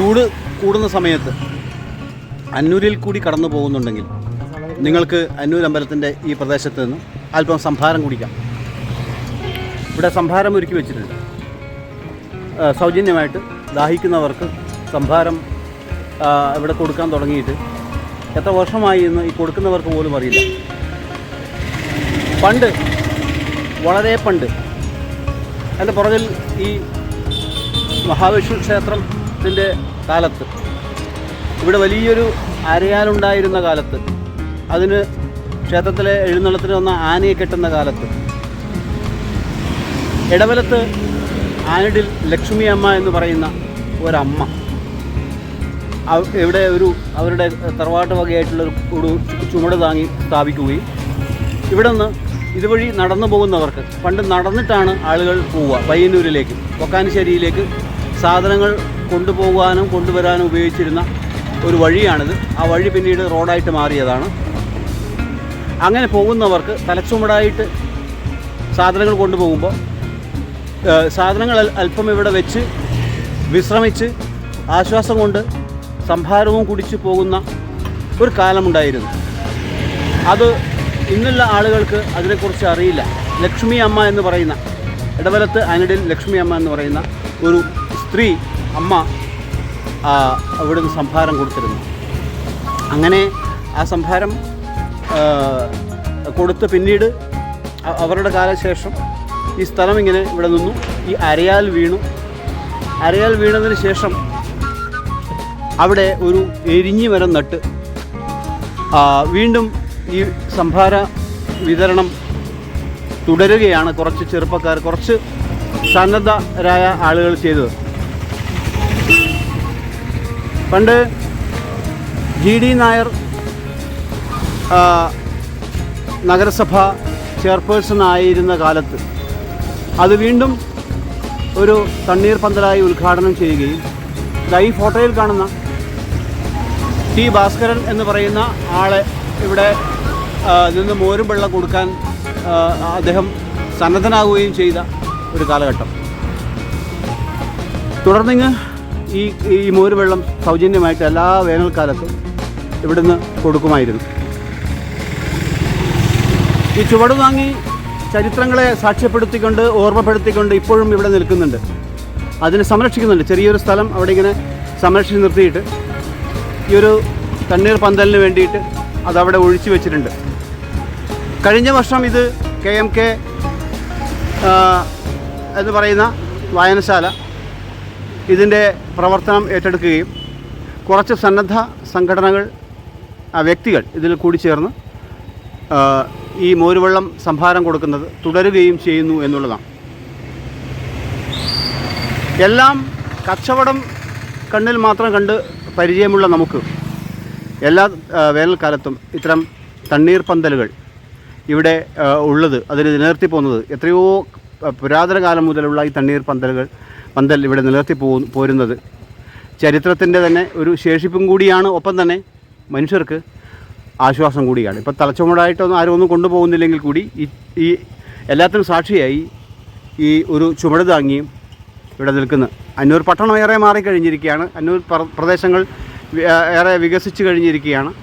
ചൂട് കൂടുന്ന സമയത്ത് അന്നൂരിൽ കൂടി കടന്നു പോകുന്നുണ്ടെങ്കിൽ നിങ്ങൾക്ക് അന്നൂർ അമ്പലത്തിന്റെ ഈ പ്രദേശത്ത് നിന്ന് അല്പം സംഭാരം കുടിക്കാം. ഇവിടെ സംഭാരം ഒരുക്കി വെച്ചിട്ടുണ്ട്. സൗജന്യമായിട്ട് ദാഹിക്കുന്നവർക്ക് സംഭാരം ഇവിടെ കൊടുക്കാൻ തുടങ്ങിയിട്ട് എത്ര വർഷമായി എന്ന് ഈ കൊടുക്കുന്നവർക്ക് പോലും അറിയില്ല. പണ്ട് വളരെ പണ്ട് അതിന്റെ പുറകിൽ ഈ മഹാവിഷ്ണു ക്ഷേത്രത്തിന്റെ കാലത്ത്. ഇവിടെ വലിയൊരു അരയാലുണ്ടായിരുന്ന കാലത്ത്. അതിന് ക്ഷേത്രത്തിലെ എഴുന്നള്ളത്തിന് വന്ന ആനയെ കെട്ടുന്ന കാലത്ത്. ഇടവലത്ത് ആനടിൽ ലക്ഷ്മി അമ്മ എന്ന് പറയുന്ന ഒരമ്മ. ഇവിടെ ഒരു അവരുടെ തറവാട്ട് വകയായിട്ടുള്ള ഒരു ചുമട് താങ്ങി സ്ഥാപിക്കുകയും ഇവിടെ നിന്ന് ഇതുവഴി നടന്നു പോകുന്നവർക്ക് പണ്ട് നടന്നിട്ടാണ് ആളുകൾ പോവുക പയ്യന്നൂരിലേക്ക് പൊക്കാനശ്ശേരിയിലേക്ക് സാധനങ്ങൾ കൊണ്ടുപോകാനും കൊണ്ടുവരാനും ഉപയോഗിച്ചിരുന്ന ഒരു വഴിയാണിത്. ആ വഴി പിന്നീട് റോഡായിട്ട് മാറിയതാണ്. അങ്ങനെ പോകുന്നവർക്ക് തലച്ചുമടായിട്ട് സാധനങ്ങൾ കൊണ്ടുപോകുമ്പോൾ സാധനങ്ങൾ അല്പം ഇവിടെ വെച്ച് വിശ്രമിച്ച് ആശ്വാസം കൊണ്ട് സംഭാരവും കുടിച്ച് പോകുന്ന ഒരു കാലമുണ്ടായിരുന്നു. അത് ഇന്നുള്ള ആളുകൾക്ക് അതിനെക്കുറിച്ച് അറിയില്ല. ലക്ഷ്മി അമ്മ എന്ന് പറയുന്ന ഇടവലത്ത് അനിടിൽ ലക്ഷ്മി അമ്മ എന്ന് പറയുന്ന ഒരു സ്ത്രീ അമ്മ അവിടുന്ന് സംഭാരം കൊടുത്തിരുന്നു. അങ്ങനെ ആ സംഭാരം കൊടുത്ത് പിന്നീട് അവരുടെ കാലശേഷം ഈ സ്ഥലം ഇങ്ങനെ ഇവിടെ നിന്നു. ഈ അരയാൽ വീണു. അരയാൽ വീണതിന് ശേഷം അവിടെ ഒരു എരിഞ്ഞി മരം നട്ട് വീണ്ടും ഈ സംഭാര വിതരണം തുടരുകയാണ് കുറച്ച് ചെറുപ്പക്കാർ കുറച്ച് സന്നദ്ധരായ ആളുകൾ ചെയ്തത്. പണ്ട് ജി ഡി നായർ നഗരസഭ ചെയർപേഴ്സൺ ആയിരുന്ന കാലത്ത് അത് വീണ്ടും ഒരു തണ്ണീർ പന്തലായി ഉദ്ഘാടനം ചെയ്യുകയും ഈ ഫോട്ടോയിൽ കാണുന്ന ടി ഭാസ്കരൻ എന്ന് പറയുന്ന ആളെ ഇവിടെ നിന്ന് മോരും വെള്ളം കൊടുക്കാൻ അദ്ദേഹം സന്നദ്ധനാകുകയും ചെയ്ത ഒരു കാലഘട്ടം. തുടർന്നിങ്ങ് ഈ ഈ മോര് വെള്ളം സൗജന്യമായിട്ട് എല്ലാ വേനൽക്കാലത്തും ഇവിടുന്ന് കൊടുക്കുമായിരുന്നു. ഈ ചുവട് വാങ്ങി ചരിത്രങ്ങളെ സാക്ഷ്യപ്പെടുത്തിക്കൊണ്ട് ഓർമ്മപ്പെടുത്തിക്കൊണ്ട് ഇപ്പോഴും ഇവിടെ നിൽക്കുന്നുണ്ട്. അതിനെ സംരക്ഷിക്കുന്നുണ്ട്. ചെറിയൊരു സ്ഥലം അവിടെ ഇങ്ങനെ സംരക്ഷിച്ച് നിർത്തിയിട്ട് ഈ ഒരു തണ്ണീർ പന്തലിന് വേണ്ടിയിട്ട് അതവിടെ ഒഴിച്ചു വെച്ചിട്ടുണ്ട്. കഴിഞ്ഞ വർഷം ഇത് കെ എം കെ എന്ന് പറയുന്ന വായനശാല ഇതിന്റെ പ്രവർത്തനം ഏറ്റെടുക്കുകയും കുറച്ച് സന്നദ്ധ സംഘടനകൾ വ്യക്തികൾ ഇതിൽ കൂടി ചേർന്ന് ഈ മോരുവെള്ളം സംഭാരം കൊടുക്കുന്നത് തുടരുകയും ചെയ്യുന്നു എന്നുള്ളതാണ്. എല്ലാം കച്ചവടം കണ്ണിൽ മാത്രം കണ്ട് പരിചയമുള്ള നമുക്ക് എല്ലാ വേനൽക്കാലത്തും ഇത്തരം തണ്ണീർ പന്തലുകൾ ഇവിടെ ഉള്ളത് അതിന് നിലനിർത്തി പോകുന്നത് എത്രയോ പുരാതന കാലം മുതലുള്ള ഈ തണ്ണീർ പന്തലുകൾ പന്തൽ ഇവിടെ നിലനിർത്തി പോ പോരുന്നത്. ചരിത്രത്തിന്റെ തന്നെ ഒരു ശേഷിപ്പും കൂടിയാണ്. ഒപ്പം തന്നെ മനുഷ്യർക്ക് ആശ്വാസം കൂടിയാണ്. ഇപ്പം തലച്ചുമടായിട്ടൊന്നും ആരും ഒന്നും കൊണ്ടുപോകുന്നില്ലെങ്കിൽ കൂടി ഈ ഈ എല്ലാത്തിനും സാക്ഷിയായി ഈ ഒരു ചുമട് താങ്ങിയും ഇവിടെ നിൽക്കുന്നു. അന്നൂർ പട്ടണം ഏറെ മാറിക്കഴിഞ്ഞിരിക്കുകയാണ് അന്നൂർ പ്ര- പ്രദേശങ്ങൾ ഏറെ വികസിച്ച് കഴിഞ്ഞിരിക്കുകയാണ്.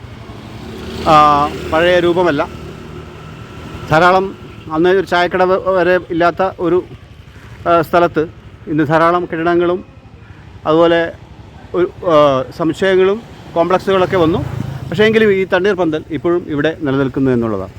പഴയ രൂപമല്ല. ധാരാളം അന്ന് ഒരു ചായക്കട വരെ ഇല്ലാത്ത ഒരു സ്ഥലത്ത് ഇന്ന് ധാരാളം കെട്ടിടങ്ങളും അതുപോലെ ഒരു സംശയങ്ങളും കോംപ്ലക്സുകളൊക്കെ വന്നു. പക്ഷേ എങ്കിലും ഈ തണ്ണീർ പന്തൽ ഇപ്പോഴും ഇവിടെ നിലനിൽക്കുന്നു എന്നുള്ളതാണ്.